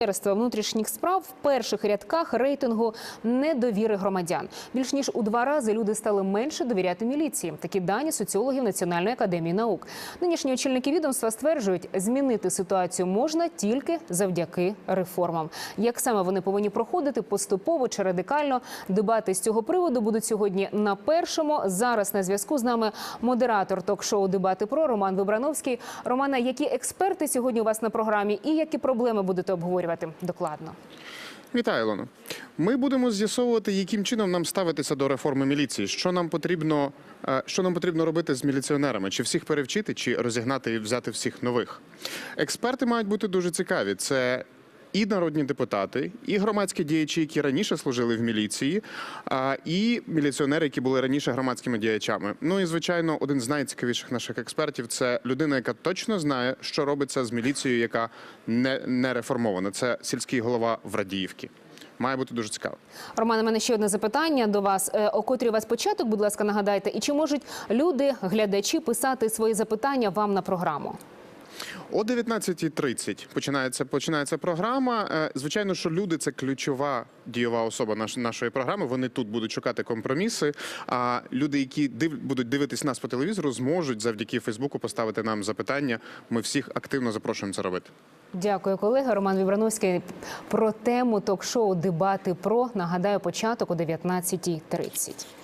Міністерства внутрішніх справ в перших рядках рейтингу недовіри громадян. Більш ніж у два рази люди стали менше довіряти міліції. Такі дані соціологів Національної академії наук. Нинішні очільники відомства стверджують, змінити ситуацію можна тільки завдяки реформам. Як саме вони повинні проходити поступово чи радикально? Дебати з цього приводу будуть сьогодні на першому. Зараз на зв'язку з нами модератор ток-шоу Дебати про Роман Вибрановський. Романа, які експерти сьогодні у вас на програмі і які проблеми будете обговорювати докладно? Вітаю, Ілоно. Ми будемо з'ясовувати, яким чином нам ставитися до реформи міліції. Що нам потрібно, е, що нам потрібно робити з міліціонерами? Чи всіх перевчити, чи розігнати і взяти всіх нових? Експерти мають бути дуже цікаві. Це і народні депутати, і громадські діячі, які раніше служили в міліції, і міліціонери, які були раніше громадськими діячами. Ну і звичайно, один з найцікавіших наших експертів це людина, яка точно знає, що робиться з міліцією, яка не, не реформована. Це сільський голова Врадіївки. Має бути дуже цікаво. Романе, у мене ще одне запитання до вас. Е, О котрій у вас початок, будь ласка, нагадайте, і чи можуть люди, глядачі, писати свої запитання вам на програму? О 19.30 починається починається програма. Е, Звичайно, що люди це ключова дієва особа наш, нашої програми. Вони тут будуть шукати компроміси. А люди, які див, будуть дивитись нас по телевізору, зможуть завдяки Фейсбуку поставити нам запитання. Ми всіх активно запрошуємо це робити. Дякую, колеги. Роман Вібрановський про тему ток-шоу Дебати про нагадаю початок о 19.30.